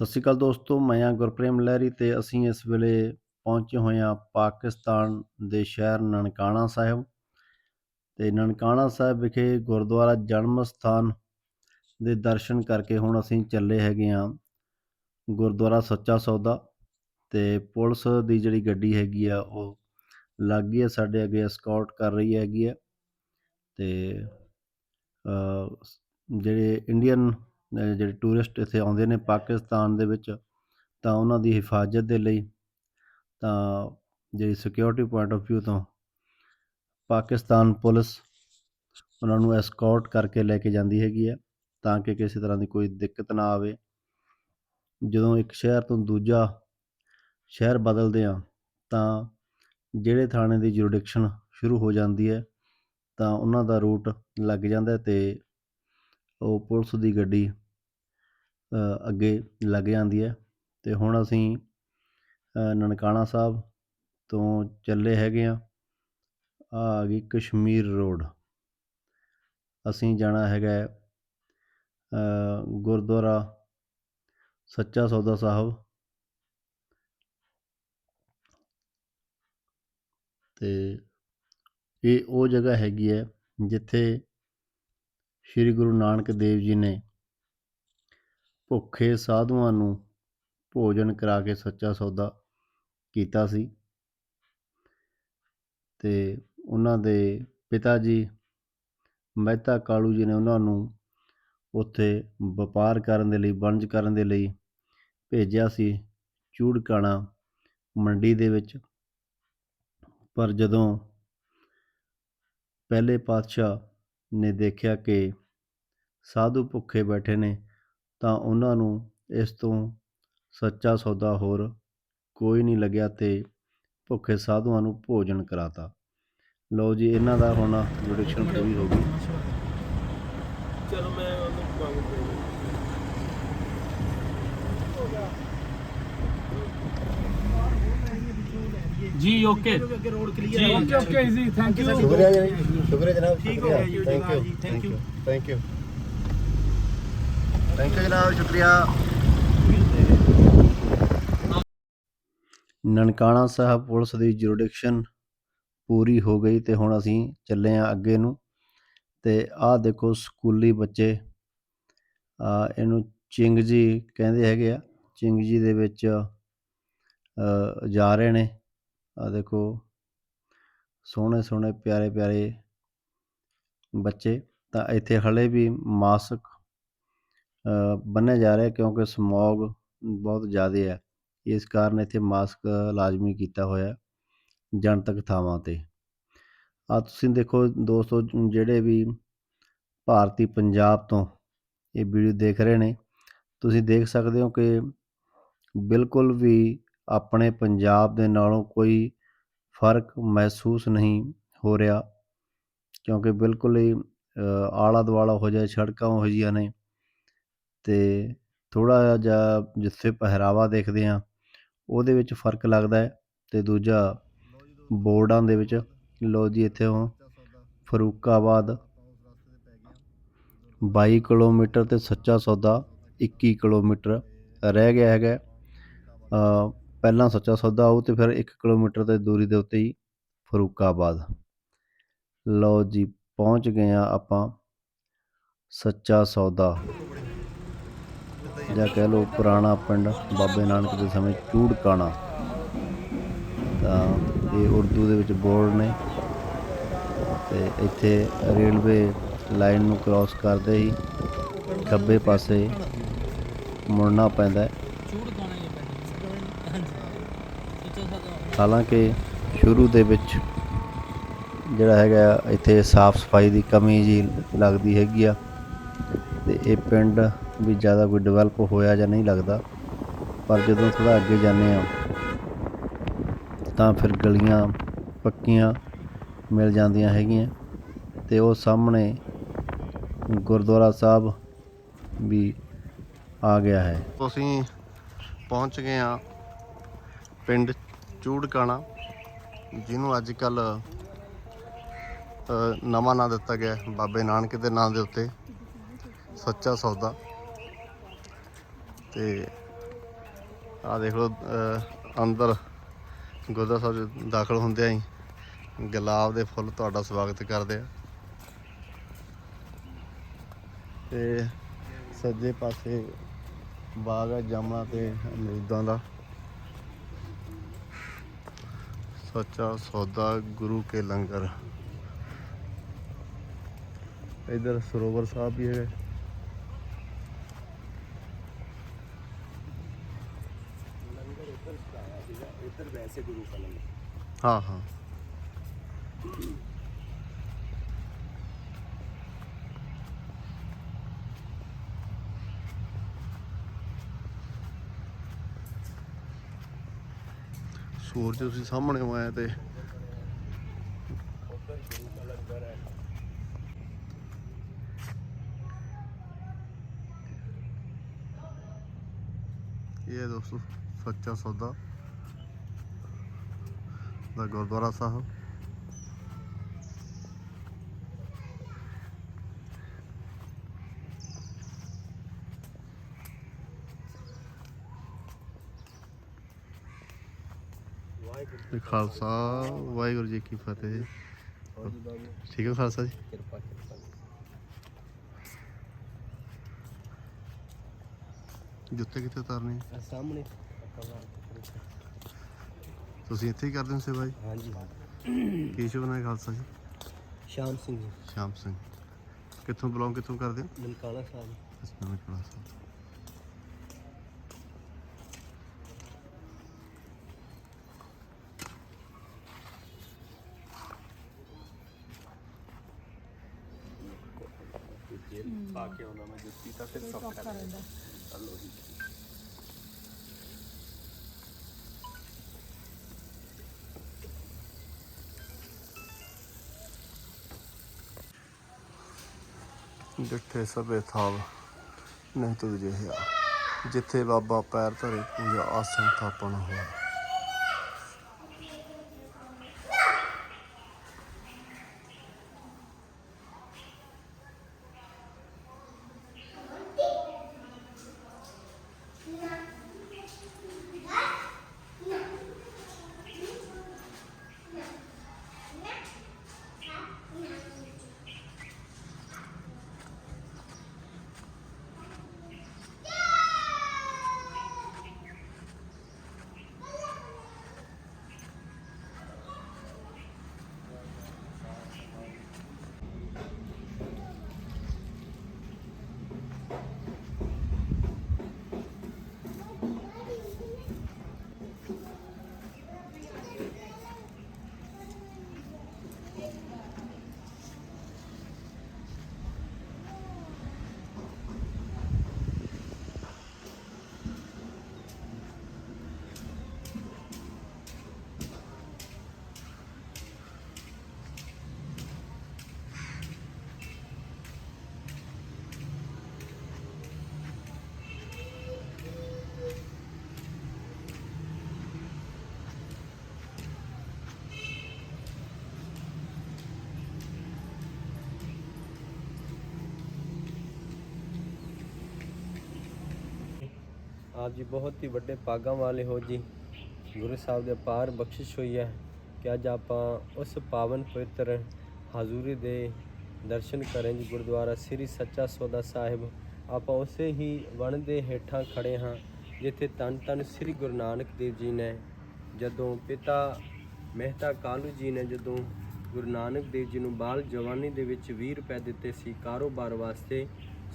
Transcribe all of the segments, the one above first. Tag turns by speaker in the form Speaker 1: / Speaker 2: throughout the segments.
Speaker 1: ਸਤਿ ਸ਼੍ਰੀ ਅਕਾਲ ਦੋਸਤੋ, ਮੈਂ ਹਾਂ ਗੁਰਪ੍ਰੇਮ ਲਹਿਰੀ ਤੇ ਅਸੀਂ ਇਸ ਵੇਲੇ ਪਹੁੰਚੇ ਹੋਏ ਹਾਂ ਪਾਕਿਸਤਾਨ ਦੇ ਸ਼ਹਿਰ ਨਨਕਾਣਾ ਸਾਹਿਬ ਤੇ ਨਨਕਾਣਾ ਸਾਹਿਬ ਵਿਖੇ ਗੁਰਦੁਆਰਾ ਜਨਮ ਸਥਾਨ ਦੇ ਦਰਸ਼ਨ ਕਰਕੇ ਹੁਣ ਅਸੀਂ ਚੱਲੇ ਹੈਗੇ ਹਾਂ ਗੁਰਦੁਆਰਾ ਸੱਚਾ ਸੌਦਾ ਤੇ ਪੁਲਿਸ ਦੀ ਜਿਹੜੀ ਗੱਡੀ ਹੈਗੀ ਆ, ਉਹ ਲੱਗ ਗਈ ਹੈ ਸਾਡੇ ਅੱਗੇ ਸਕਾਊਟ ਕਰ ਰਹੀ ਹੈਗੀ ਆ ਤੇ ਜਿਹੜੇ ਇੰਡੀਅਨ ਜਿਹੜੇ ਟੂਰਿਸਟ ਇੱਥੇ ਆਉਂਦੇ ਨੇ ਪਾਕਿਸਤਾਨ ਦੇ ਵਿੱਚ, ਤਾਂ ਉਹਨਾਂ ਦੀ ਹਿਫਾਜ਼ਤ ਦੇ ਲਈ, ਤਾਂ ਜਿਹੜੀ ਸਿਕਿਉਰਿਟੀ ਪੁਆਇੰਟ ਆਫ View ਤੋਂ ਪਾਕਿਸਤਾਨ ਪੁਲਿਸ ਉਹਨਾਂ ਨੂੰ ਐਸਕੌਰਟ ਕਰਕੇ ਲੈ ਕੇ ਜਾਂਦੀ ਹੈਗੀ ਹੈ, ਤਾਂ ਕਿ ਕਿਸੇ ਤਰ੍ਹਾਂ ਦੀ ਕੋਈ ਦਿੱਕਤ ਨਾ ਆਵੇ। ਜਦੋਂ ਇੱਕ ਸ਼ਹਿਰ ਤੋਂ ਦੂਜਾ ਸ਼ਹਿਰ ਬਦਲਦੇ ਆ ਤਾਂ ਜਿਹੜੇ ਥਾਣੇ ਦੀ ਜੁਰਿਡਿਕਸ਼ਨ ਸ਼ੁਰੂ ਹੋ ਜਾਂਦੀ ਹੈ, ਤਾਂ ਉਹਨਾਂ ਦਾ ਰੂਟ ਲੱਗ ਜਾਂਦਾ ਹੈ ਤੇ ਉਹ ਪੁਲਿਸ ਦੀ ਗੱਡੀ ਅੱਗੇ ਲੱਗ ਜਾਂਦੀ ਹੈ। ਅਤੇ ਹੁਣ ਅਸੀਂ ਨਨਕਾਣਾ ਸਾਹਿਬ ਤੋਂ ਚੱਲੇ ਹੈਗੇ ਹਾਂ। ਆ ਗਈ ਕਸ਼ਮੀਰ ਰੋਡ। ਅਸੀਂ ਜਾਣਾ ਹੈਗਾ ਗੁਰਦੁਆਰਾ ਸੱਚਾ ਸੌਦਾ ਸਾਹਿਬ। ਤੇ ਇਹ ਉਹ ਜਗ੍ਹਾ ਹੈਗੀ ਹੈ ਜਿੱਥੇ ਸ੍ਰੀ ਗੁਰੂ ਨਾਨਕ ਦੇਵ ਜੀ ਨੇ ਭੁੱਖੇ ਸਾਧੂਆਂ ਨੂੰ ਭੋਜਨ ਕਰਾ ਕੇ ਸੱਚਾ ਸੌਦਾ ਕੀਤਾ ਸੀ ਤੇ ਉਹਨਾਂ ਦੇ ਪਿਤਾ ਜੀ, ਮਹਿਤਾ ਕਾਲੂ ਜੀ ਨੇ ਉਹਨਾਂ ਨੂੰ ਉੱਥੇ ਵਪਾਰ ਕਰਨ ਦੇ ਲਈ, ਵਣਜ ਕਰਨ ਦੇ ਲਈ ਭੇਜਿਆ ਸੀ ਚੂੜਕਾਣਾ ਮੰਡੀ ਦੇ ਵਿੱਚ। ਪਰ ਜਦੋਂ ਪਹਿਲੇ ਪਾਤਸ਼ਾਹ ਨੇ ਦੇਖਿਆ ਕਿ ਸਾਧੂ ਭੁੱਖੇ ਬੈਠੇ ਨੇ ਤਾਂ ਉਹਨਾਂ ਨੂੰ ਇਸ ਤੋਂ ਸੱਚਾ ਸੌਦਾ ਹੋਰ ਕੋਈ ਨਹੀਂ ਲੱਗਿਆ ਤੇ ਭੁੱਖੇ ਸਾਧੂਆਂ ਨੂੰ ਭੋਜਨ ਕਰਾਤਾ। ਲਓ ਜੀ ਇਹਨਾਂ ਦਾ ਹੁਣ ਜੁਡੀਸ਼ਨ ਪੂਰੀ ਹੋ ਗਈ।
Speaker 2: ਚਲੋ ਮੈਂ ਉਹਨੂੰ ਮੰਗ ਜੀ ਓਕੇ ਜੀ
Speaker 3: ਓਕੇ ਓਕੇ ਜੀ ਥੈਂਕ ਯੂ
Speaker 1: ਸ਼ੁਕਰੀਆ ਜੀ ਸ਼ੁਕਰੀਆ ਜਨਾਬ
Speaker 2: ਠੀਕ ਹੋ ਗਿਆ ਜੀ,
Speaker 1: thank you. Thank you thank you ਜਨਾਬ, ਸ਼ੁਕਰੀਆ। ਨਨਕਾਣਾ ਸਾਹਿਬ ਪੁਲਿਸ ਦੀ ਜੁਰਿਡਿਕਸ਼ਨ ਪੂਰੀ ਹੋ ਗਈ ਤੇ ਹੁਣ ਅਸੀਂ ਚੱਲੇ ਆ ਅੱਗੇ ਨੂੰ। ਤੇ ਆਹ ਦੇਖੋ ਸਕੂਲੀ ਬੱਚੇ। ਆ, ਇਹਨੂੰ ਚਿੰਗ ਜੀ ਕਹਿੰਦੇ ਹੈਗੇ ਆ। ਚਿੰਗ ਜੀ ਦੇ ਵਿੱਚ ਜਾ ਰਹੇ ਨੇ। ਆ ਦੇਖੋ, ਸੋਹਣੇ ਸੋਹਣੇ ਪਿਆਰੇ ਪਿਆਰੇ ਬੱਚੇ। ਤਾਂ ਇੱਥੇ ਹਲੇ ਵੀ ਮਾਸਕ ਬੰਨਿਆ ਜਾ ਰਿਹਾ ਕਿਉਂਕਿ ਸਮੋਗ ਬਹੁਤ ਜ਼ਿਆਦਾ ਹੈ। ਇਸ ਕਾਰਨ ਇੱਥੇ ਮਾਸਕ ਲਾਜ਼ਮੀ ਕੀਤਾ ਹੋਇਆ ਜਨਤਕ ਥਾਵਾਂ ਤੇ। ਆ ਤੁਸੀਂ ਦੇਖੋ ਦੋਸਤੋ, ਜਿਹੜੇ ਵੀ ਭਾਰਤੀ ਪੰਜਾਬ ਤੋਂ ਇਹ ਵੀਡੀਓ ਦੇਖ ਰਹੇ ਨੇ, ਤੁਸੀਂ ਦੇਖ ਸਕਦੇ ਹੋ ਕਿ ਬਿਲਕੁਲ ਵੀ ਆਪਣੇ ਪੰਜਾਬ ਦੇ ਨਾਲੋਂ ਕੋਈ ਫ਼ਰਕ ਮਹਿਸੂਸ ਨਹੀਂ ਹੋ ਰਿਹਾ ਕਿਉਂਕਿ ਬਿਲਕੁਲ ਹੀ ਆਲਾ ਦੁਆਲਾ ਹੋ ਜਾਏ ਸੜਕਾਂ ਉਹ ਜਿਹੀਆਂ ਨੇ। ਤੇ ਥੋੜਾ ਜਿਹਾ ਜਿੱਥੇ ਪਹਿਰਾਵਾ ਦੇਖਦੇ ਹਾਂ, ਉਹਦੇ ਵਿੱਚ ਫ਼ਰਕ ਲੱਗਦਾ ਅਤੇ ਦੂਜਾ ਬੋਰਡਾਂ ਦੇ ਵਿੱਚ, ਲਓ ਜੀ ਇੱਥੇ ਉਹ ਫਰੂਕਾਬਾਦ ਬਾਈ ਕਿਲੋਮੀਟਰ ਅਤੇ ਸੱਚਾ ਸੌਦਾ 21 ਕਿਲੋਮੀਟਰ ਰਹਿ ਗਿਆ ਹੈਗਾ ਪਹਿਲਾਂ ਸੱਚਾ ਸੌਦਾ ਆਊ ਅਤੇ ਫਿਰ ਇੱਕ ਕਿਲੋਮੀਟਰ ਦੇ ਦੂਰੀ ਦੇ ਉੱਤੇ ਹੀ ਫਰੂਕਾਬਾਦ। ਲਓ ਜੀ ਪਹੁੰਚ ਗਏ ਆ ਆਪਾਂ ਸੱਚਾ ਸੌਦਾ। ਜਾਂ ਕਹਿ ਲਓ ਪੁਰਾਣਾ ਪਿੰਡ ਬਾਬੇ ਨਾਨਕ ਦੇ ਸਮੇਂ ਚੂੜਕਾਣਾ, ਤਾਂ ਇਹ ਉਰਦੂ ਦੇ ਵਿੱਚ ਬੋਰਡ ਨੇ ਤੇ ਇੱਥੇ ਰੇਲਵੇ ਲਾਈਨ ਨੂੰ ਕ੍ਰਾਸ ਕਰਦੇ ਹੀ ਖੱਬੇ ਪਾਸੇ ਮੁੜਨਾ ਪੈਂਦਾ ਹੈ। ਹਾਲਾਂਕਿ ਸ਼ੁਰੂ ਦੇ ਵਿੱਚ ਜਿਹੜਾ ਹੈਗਾ ਇੱਥੇ ਸਾਫ਼ ਸਫ਼ਾਈ ਦੀ ਕਮੀ ਜੀ ਲੱਗਦੀ ਹੈਗੀ ਆ ਤੇ ਇਹ ਪਿੰਡ ਵੀ ਜ਼ਿਆਦਾ ਕੋਈ ਡਿਵੈਲਪ ਹੋਇਆ ਜਾਂ ਨਹੀਂ ਲੱਗਦਾ। ਪਰ ਜਦੋਂ ਥੋੜਾ ਅੱਗੇ ਜਾਂਦੇ ਆ ਤਾਂ ਫਿਰ ਗਲੀਆਂ ਪੱਕੀਆਂ ਮਿਲ ਜਾਂਦੀਆਂ ਹੈਗੀਆਂ। ਤੇ ਉਹ ਸਾਹਮਣੇ ਗੁਰਦੁਆਰਾ ਸਾਹਿਬ ਵੀ ਆ ਗਿਆ ਹੈ। ਅਸੀਂ ਪਹੁੰਚ ਗਏ ਆ ਪਿੰਡ ਚੂੜਕਾਣਾ, ਜਿਹਨੂੰ ਅੱਜ ਕੱਲ ਨਵਾਂ ਨਾਂ ਦਿੱਤਾ ਗਿਆ ਬਾਬੇ ਨਾਨਕ ਦੇ ਨਾਂ ਦੇ ਉੱਤੇ। ਸੱਚਾ ਸੌਦਾ। ਤੇ ਆ ਦੇਖ ਲਓ ਅੰਦਰ ਗੁਰਦੁਆਰਾ ਸਾਹਿਬ ਦਾਖਲ ਹੁੰਦੇ ਹੀ ਗੁਲਾਬ ਦੇ ਫੁੱਲ ਤੁਹਾਡਾ ਸਵਾਗਤ ਕਰਦੇ ਆ। ਤੇ ਸੱਜੇ ਪਾਸੇ ਬਾਗ ਹੈ ਜਾਮਣਾ ਤੇ ਅਮਰੂਦਾਂ ਦਾ। ਸੱਚਾ ਸੌਦਾ ਗੁਰੂ ਕੇ ਲੰਗਰ। ਇਧਰ ਸਰੋਵਰ ਸਾਹਿਬ ਵੀ ਹੈ
Speaker 2: ਇੱਧਰ ਵੈਸੇ ਗੁਰੂ ਕਾ
Speaker 1: ਹਾਂ ਹਾਂ। ਸੂਰਜ ਤੁਸੀਂ ਸਾਹਮਣੇ ਆਇਆ ਤੇ। ਇਹ ਦੋਸਤੋ। ਸੱਚਾ ਸੌਦਾ ਦਾ ਗੁਰਦੁਆਰਾ ਸਾਹਿਬ।
Speaker 2: ਵਾਹਿਗੁਰੂ
Speaker 1: ਜੀ ਖਾਲਸਾ, ਵਾਹਿਗੁਰੂ ਜੀ ਕੀ ਫਤਿਹ। ਠੀਕ ਹੈ ਖਾਲਸਾ ਜੀ?
Speaker 2: ਕਿਰਪਾ ਕਿਰਪਾ
Speaker 1: ਜੁੱਤੇ ਕਿੱਥੇ ਉਤਾਰਨੇ?
Speaker 2: ਸਾਹਮਣੇ।
Speaker 1: ਤੁਸੀਂ ਇੱਥੇ ਹੀ ਕਰਦੇ ਹੋ ਸੇਵਾ ਜੀ?
Speaker 2: ਹਾਂਜੀ ਹਾਂ
Speaker 1: ਕੀ ਸ਼ੁਭ ਨਾਮ ਹੈ ਖਾਲਸਾ ਜੀ?
Speaker 2: ਸ਼ਾਮ ਸਿੰਘ ਜੀ।
Speaker 1: ਸ਼ਾਮ ਸਿੰਘ। ਕਿੱਥੋਂ ਬਿਲੋਂਗ ਕਿੱਥੋਂ ਕਰਦੇ ਹੋ?
Speaker 2: ਨਨਕਾਣਾ ਸਾਹਿਬ।
Speaker 1: ਇਸਲਾਮੀ ਕਲਾਸ
Speaker 2: ਪਾ ਕੇ ਆਉਣਾ ਮੈਂ ਜੁੱਤੀ ਤਾਂ ਫਿਰ ਸੌਖਾ ਰਹਿੰਦਾ। ਹਲੋ ਜੀ।
Speaker 1: ਜਿੱਥੇ ਸਭੇ ਥਾਵ ਨਹੀਂ ਤੁਝ ਜਿਹਾ। ਜਿੱਥੇ ਬਾਬਾ ਪੈਰ ਧਰੇ ਪੂਜਾ ਆਸਨ ਥਾਪਣ ਹੋਇਆ।
Speaker 2: ਆਪ ਜੀ ਬਹੁਤ ਹੀ ਵੱਡੇ ਪਾਗਾਂ ਵਾਲੇ ਹੋ ਜੀ। ਗੁਰੂ ਸਾਹਿਬ ਦੇ ਪਾਰ ਬਖਸ਼ਿਸ਼ ਹੋਈ ਹੈ ਕਿ ਅੱਜ ਆਪਾਂ ਉਸ ਪਾਵਨ ਪਵਿੱਤਰ ਹਾਜ਼ੂਰੀ ਦੇ ਦਰਸ਼ਨ ਕਰਾਂ ਜੀ ਗੁਰਦੁਆਰਾ ਸ੍ਰੀ ਸੱਚਾ ਸੌਦਾ ਸਾਹਿਬ। ਆਪਾਂ ਉਸੇ ਹੀ ਵਣ ਦੇ ਹੇਠਾਂ ਖੜੇ ਹਾਂ, ਜਿੱਥੇ ਤਨ ਤਨ ਸ੍ਰੀ ਗੁਰੂ ਨਾਨਕ ਦੇਵ ਜੀ ਨੇ, ਜਦੋਂ ਪਿਤਾ ਮਹਿਤਾ ਕਾਲੂ ਜੀ ਨੇ ਜਦੋਂ ਗੁਰੂ ਨਾਨਕ ਦੇਵ ਜੀ ਨੂੰ ਬਾਲ ਜਵਾਨੀ ਦੇ ਵਿੱਚ 20 ਰੁਪਏ ਦਿੱਤੇ ਸੀ ਕਾਰੋਬਾਰ ਵਾਸਤੇ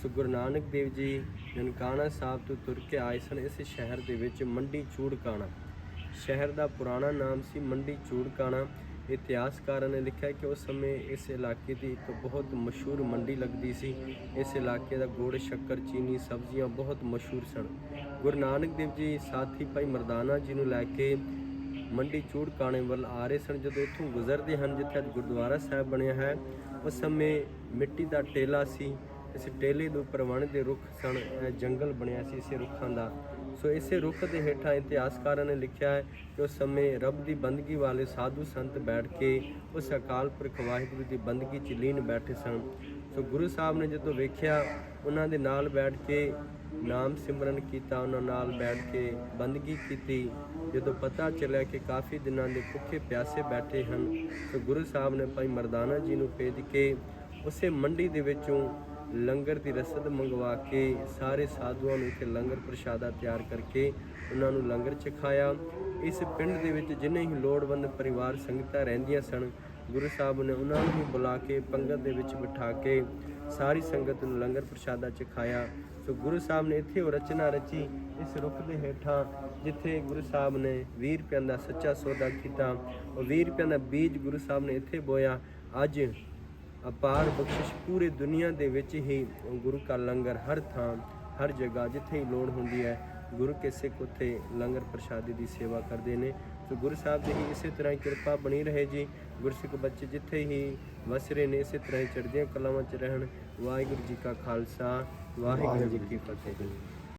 Speaker 2: ਸੋ ਗੁਰੂ ਨਾਨਕ ਦੇਵ ਜੀ ਨਨਕਾਣਾ ਸਾਹਿਬ ਤੋਂ ਤੁਰ ਕੇ ਆਏ ਸਨ ਇਸ ਸ਼ਹਿਰ ਦੇ ਵਿੱਚ ਮੰਡੀ ਚੂੜਕਾਣਾ ਸ਼ਹਿਰ ਦਾ ਪੁਰਾਣਾ ਨਾਮ ਸੀ ਮੰਡੀ ਚੂੜਕਾਣਾ ਇਤਿਹਾਸਕਾਰਾਂ ਨੇ ਲਿਖਿਆ ਕਿ ਉਸ ਸਮੇਂ ਇਸ ਇਲਾਕੇ ਦੀ ਇੱਕ ਬਹੁਤ ਮਸ਼ਹੂਰ ਮੰਡੀ ਲੱਗਦੀ ਸੀ। ਇਸ ਇਲਾਕੇ ਦਾ ਗੁੜ, ਸ਼ੱਕਰ, ਚੀਨੀ, ਸਬਜ਼ੀਆਂ ਬਹੁਤ ਮਸ਼ਹੂਰ ਸਨ। ਗੁਰੂ ਨਾਨਕ ਦੇਵ ਜੀ ਸਾਥੀ ਭਾਈ ਮਰਦਾਨਾ ਜੀ ਨੂੰ ਲੈ ਕੇ ਮੰਡੀ ਚੂੜਕਾਣੇ ਵੱਲ ਆ ਰਹੇ ਸਨ। ਜਦੋਂ ਇੱਥੋਂ ਗੁਜ਼ਰਦੇ ਹਨ, ਜਿੱਥੇ ਅੱਜ ਗੁਰਦੁਆਰਾ ਸਾਹਿਬ ਬਣਿਆ ਹੈ, ਉਸ ਸਮੇਂ ਮਿੱਟੀ ਦਾ ਟੇਲਾ ਸੀ। ਇਸ ਟੇਲੇ ਦੇ ਉੱਪਰ ਵਣ ਦੇ ਰੁੱਖ ਸਨ, ਇਹ ਜੰਗਲ ਬਣਿਆ ਸੀ ਇਸੇ ਰੁੱਖਾਂ ਦਾ। ਸੋ ਇਸੇ ਰੁੱਖ ਦੇ ਹੇਠਾਂ ਇਤਿਹਾਸਕਾਰਾਂ ਨੇ ਲਿਖਿਆ ਹੈ ਕਿ ਉਸ ਸਮੇਂ ਰੱਬ ਦੀ ਬੰਦਗੀ ਵਾਲੇ ਸਾਧੂ ਸੰਤ ਬੈਠ ਕੇ ਉਸ ਅਕਾਲ ਪੁਰਖ ਵਾਹਿਗੁਰੂ ਦੀ ਬੰਦਗੀ 'ਚ ਲੀਨ ਬੈਠੇ ਸਨ। ਸੋ ਗੁਰੂ ਸਾਹਿਬ ਨੇ ਜਦੋਂ ਵੇਖਿਆ, ਉਹਨਾਂ ਦੇ ਨਾਲ ਬੈਠ ਕੇ ਨਾਮ ਸਿਮਰਨ ਕੀਤਾ, ਉਹਨਾਂ ਨਾਲ ਬੈਠ ਕੇ ਬੰਦਗੀ ਕੀਤੀ, ਜਦੋਂ ਪਤਾ ਚੱਲਿਆ ਕਿ ਕਾਫੀ ਦਿਨਾਂ ਦੇ ਭੁੱਖੇ ਪਿਆਸੇ ਬੈਠੇ ਹਨ ਤਾਂ ਗੁਰੂ ਸਾਹਿਬ ਨੇ ਭਾਈ ਮਰਦਾਨਾ ਜੀ ਨੂੰ ਭੇਜ ਕੇ ਉਸੇ ਮੰਡੀ ਦੇ ਵਿੱਚੋਂ ਲੰਗਰ ਦੀ ਰਸਦ ਮੰਗਵਾ ਕੇ ਸਾਰੇ ਸਾਧੂਆਂ ਨੂੰ ਇੱਥੇ ਲੰਗਰ ਪ੍ਰਸ਼ਾਦਾ ਤਿਆਰ ਕਰਕੇ ਉਹਨਾਂ ਨੂੰ ਲੰਗਰ ਚਖਾਇਆ ਇਸ ਪਿੰਡ ਦੇ ਵਿੱਚ ਜਿੰਨੇ ਹੀ ਲੋੜਵੰਦ ਪਰਿਵਾਰ ਸੰਗਤਾਂ ਰਹਿੰਦੀਆਂ ਸਨ, ਗੁਰੂ ਸਾਹਿਬ ਨੇ ਉਹਨਾਂ ਨੂੰ ਵੀ ਬੁਲਾ ਕੇ ਪੰਗਤ ਦੇ ਵਿੱਚ ਬਿਠਾ ਕੇ ਸਾਰੀ ਸੰਗਤ ਨੂੰ ਲੰਗਰ ਪ੍ਰਸ਼ਾਦਾ ਛਕਾਇਆ ਸੋ ਗੁਰੂ ਸਾਹਿਬ ਨੇ ਇੱਥੇ ਉਹ ਰਚਨਾ ਰਚੀ ਇਸ ਰੁੱਖ ਦੇ ਹੇਠਾਂ, ਜਿੱਥੇ ਗੁਰੂ ਸਾਹਿਬ ਨੇ 20 ਰੁਪਏ ਦਾ ਸੱਚਾ ਸੌਦਾ ਕੀਤਾ। ਉਹ 20 ਰੁਪਏ ਦਾ ਬੀਜ ਗੁਰੂ ਸਾਹਿਬ ਨੇ ਇੱਥੇ ਬੋਇਆ। ਅੱਜ ਅਪਾਰ ਬਖਸ਼ਿਸ਼ ਪੂਰੇ ਦੁਨੀਆ ਦੇ ਵਿੱਚ ਹੀ ਗੁਰੂ ਕਾ ਲੰਗਰ ਹਰ ਥਾਂ, ਹਰ ਜਗ੍ਹਾ ਜਿੱਥੇ ਹੀ ਲੋੜ ਹੁੰਦੀ ਹੈ, ਗੁਰੂ ਕੇ ਸਿੱਖ ਉੱਥੇ ਲੰਗਰ ਪ੍ਰਸ਼ਾਦੀ ਦੀ ਸੇਵਾ ਕਰਦੇ ਨੇ। ਸੋ ਗੁਰੂ ਸਾਹਿਬ ਦੀ ਹੀ ਇਸੇ ਤਰ੍ਹਾਂ ਹੀ ਕਿਰਪਾ ਬਣੀ ਰਹੇ ਜੀ। ਗੁਰਸਿੱਖ ਬੱਚੇ ਜਿੱਥੇ ਹੀ ਵਸ ਰਹੇ ਨੇ, ਇਸੇ ਤਰ੍ਹਾਂ ਹੀ ਚੜ੍ਹਦੀਆਂ ਕਲਾਵਾਂ 'ਚ ਰਹਿਣ। ਵਾਹਿਗੁਰੂ ਜੀ ਕਾ ਖਾਲਸਾ, ਵਾਹਿਗੁਰੂ ਜੀ ਕੀ ਫਤਿਹ।